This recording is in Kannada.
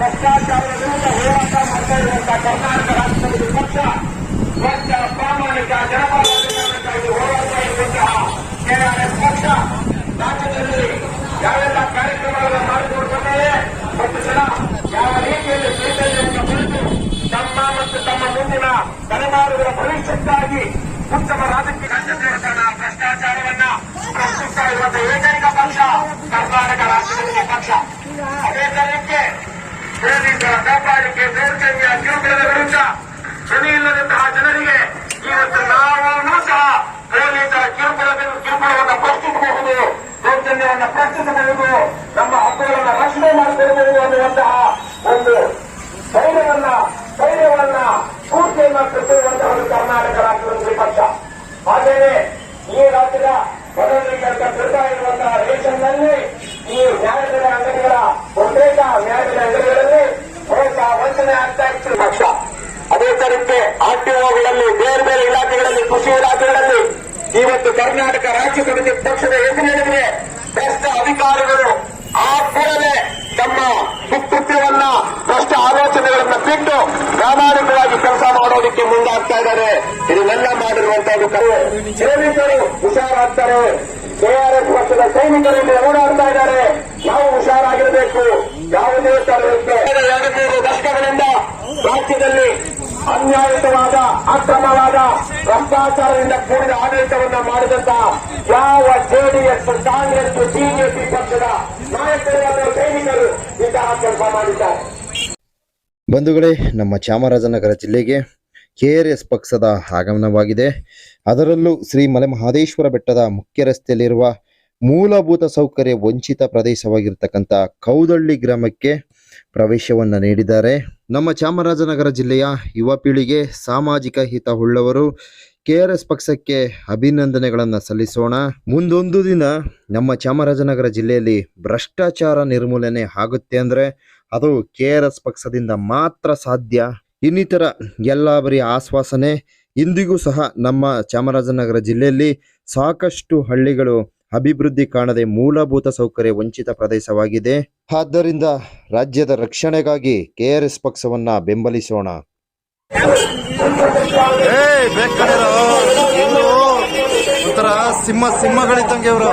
ಭ್ರಷ್ಟಾಚಾರದ ವಿರುದ್ಧ ಹೋರಾಟ ಮಾಡ್ತಾ ಇರುವಂತಹ ಕರ್ನಾಟಕ ರಾಜ್ಯದ ಪಕ್ಷ ಸ್ವಚ್ಛ ಪ್ರಾಮಾಣಿಕ ಜನಪರ ಹೋರಾಟ ಇರುವಂತಹ ಕೆಆರ್ಎಸ್ ಪಕ್ಷ ರಾಜ್ಯದಲ್ಲಿ ಯಾವೆಲ್ಲ ಕಾರ್ಯಕ್ರಮಗಳನ್ನು ಮಾಡಿಕೊಡ್ತಾರೆ ಮತ್ತು ಜನ ಯಾವ ರೀತಿಯಲ್ಲಿ ಚೈತನ್ಯವನ್ನು ಕುರಿತು ತಮ್ಮ ಮತ್ತು ತಮ್ಮ ಮುಂದಿನ ತಲೆಮಾರುಗಳ ಭವಿಷ್ಯಕ್ಕಾಗಿ ಉತ್ತಮ ರಾಜಕೀಯ ರಾಜ್ಯದ ಭ್ರಷ್ಟಾಚಾರವನ್ನ ಪ್ರಶ್ನಿಸ್ತಾ ಇರುವಂತಹ ಏಕೈಕ ಪಕ್ಷ ಕರ್ನಾಟಕ ರಾಷ್ಟ್ರ ಸಮಿತಿ ಪಕ್ಷ ಅದೇ ಕಾರಣಕ್ಕೆ ಪೊಲೀಸರ ದಬ್ಬಾಳಿಕೆ ದೌರ್ಜನ್ಯ ಕಿರುಕುಳದ ವಿರುದ್ಧ ಧ್ವನಿಯಿಲ್ಲದಂತಹ ಜನರಿಗೆ ಇವತ್ತು ನಾವು ಸಹ ಪೊಲೀಸರ ಕಿರುಕುಳ ಕಿರುಕುಳವನ್ನು ಪ್ರಶ್ನಿಸಬಹುದು, ದೌರ್ಜನ್ಯವನ್ನು ಪ್ರಶ್ನಿಸಬಹುದು, ನಮ್ಮ ಹಕ್ಕುಗಳನ್ನು ರಕ್ಷಣೆ ಮಾಡಿಕೊಳ್ಳಬಹುದು ಅನ್ನುವಂತಹ ಒಂದು ಧೈರ್ಯವನ್ನ ಧೈರ್ಯವನ್ನ, ಸ್ಫೂರ್ತಿಯನ್ನ ಕಟ್ಟಿರುವಂತಹ ಒಂದು ಕರ್ನಾಟಕ. ವಂಚನೆ ಆಗ್ತಾ ಇತ್ತು. ಪಕ್ಷ. ಅದೇ ತರಕ್ಕೆ ಆರ್ಟಿಒಗಳಲ್ಲಿ ಬೇರೆ ಬೇರೆ ಇಲಾಖೆಗಳಲ್ಲಿ ಕೃಷಿ ಇಲಾಖೆಗಳಲ್ಲಿ ಇವತ್ತು ಕರ್ನಾಟಕ ರಾಜ್ಯ ಸಮಿತಿ ಪಕ್ಷದ ಹೆಸರಿನಿಗೆ ಭ್ರಷ್ಟ ಅಧಿಕಾರಿಗಳು ಆ ಕೂಡಲೇ ತಮ್ಮ ಸುಕೃತ್ಯವನ್ನ ಭ್ರಷ್ಟ ಆಲೋಚನೆಗಳನ್ನ ಬಿಟ್ಟು ಪ್ರಾಮಾಣಿಕವಾಗಿ ಕೆಲಸ ಮಾಡೋದಕ್ಕೆ ಮುಂದಾಗ್ತಾ ಇದ್ದಾರೆ. ಇದನ್ನೆಲ್ಲ ಮಾಡಿರುವಂತಹದ್ದು ಕರೆ. ಸೈನಿಕರು ಹುಷಾರಾಗ್ತಾರೆ. ಕೆಆರ್ಎಸ್ ಪಕ್ಷದ ಸೈನಿಕರು ಓಡಾಡ್ತಾ ಇದ್ದಾರೆ. ನಾವು ಹುಷಾರಾಗಿರಬೇಕು. ಯಾವುದೇ ತರಹಕ್ಕೆ ಎರಡು ಮೂರು ರಾಜ್ಯದಲ್ಲಿ ಅನ್ಯಾಯಿತವಾದ ಅಕ್ರಮವಾದ ಭ್ರಷ್ಟಾಚಾರದಿಂದ ಕೂಡಿದ ಆಡಳಿತವನ್ನ ಮಾಡಿದಂತಹ ಯಾವ ಜೆಡಿಎಸ್, ಕಾಂಗ್ರೆಸ್, ಬಿಜೆಪಿ ಪಕ್ಷದ ನಾಯಕರು ಸೈನಿಕರು ಇಂತಹ ಕೆಲಸ ಮಾಡಿದ್ದಾರೆ. ಬಂಧುಗಳೇ, ನಮ್ಮ ಚಾಮರಾಜನಗರ ಜಿಲ್ಲೆಗೆ ಕೆಆರ್ಎಸ್ ಪಕ್ಷದ ಆಗಮನವಾಗಿದೆ. ಅದರಲ್ಲೂ ಶ್ರೀ ಮಲೆಮಹದೇಶ್ವರ ಬೆಟ್ಟದ ಮುಖ್ಯ ರಸ್ತೆಯಲ್ಲಿರುವ ಮೂಲಭೂತ ಸೌಕರ್ಯ ವಂಚಿತ ಪ್ರದೇಶವಾಗಿರ್ತಕ್ಕಂಥ ಕೌದಳ್ಳಿ ಗ್ರಾಮಕ್ಕೆ ಪ್ರವೇಶವನ್ನು ನೀಡಿದ್ದಾರೆ. ನಮ್ಮ ಚಾಮರಾಜನಗರ ಜಿಲ್ಲೆಯ ಯುವ ಪೀಳಿಗೆ ಸಾಮಾಜಿಕ ಹಿತ ಉಳ್ಳವರು ಎಸ್ ಪಕ್ಷಕ್ಕೆ ಅಭಿನಂದನೆಗಳನ್ನು ಸಲ್ಲಿಸೋಣ. ಮುಂದೊಂದು ದಿನ ನಮ್ಮ ಚಾಮರಾಜನಗರ ಜಿಲ್ಲೆಯಲ್ಲಿ ಭ್ರಷ್ಟಾಚಾರ ನಿರ್ಮೂಲನೆ ಆಗುತ್ತೆ ಅಂದರೆ ಅದು ಕೆ ಆರ್ ಎಸ್ ಪಕ್ಷದಿಂದ ಮಾತ್ರ ಸಾಧ್ಯ. ಇನ್ನಿತರ ಎಲ್ಲ ಬರೀ ಆಶ್ವಾಸನೆ. ಇಂದಿಗೂ ಸಹ ನಮ್ಮ ಚಾಮರಾಜನಗರ ಜಿಲ್ಲೆಯಲ್ಲಿ ಸಾಕಷ್ಟು ಹಳ್ಳಿಗಳು ಅಭಿವೃದ್ಧಿ ಕಾಣದೆ ಮೂಲಭೂತ ಸೌಕರ್ಯ ವಂಚಿತ ಪ್ರದೇಶವಾಗಿದೆ. ಆದ್ದರಿಂದ ರಾಜ್ಯದ ರಕ್ಷಣೆಗಾಗಿ ಕೆಆರ್ಎಸ್ ಆರ್ ಎಸ್ ಪಕ್ಷವನ್ನ ಬೆಂಬಲಿಸೋಣ ಒಂಥರ ಸಿಂಹ ಸಿಂಹಗಳಿದ್ದಂಗೆ ಇವರು.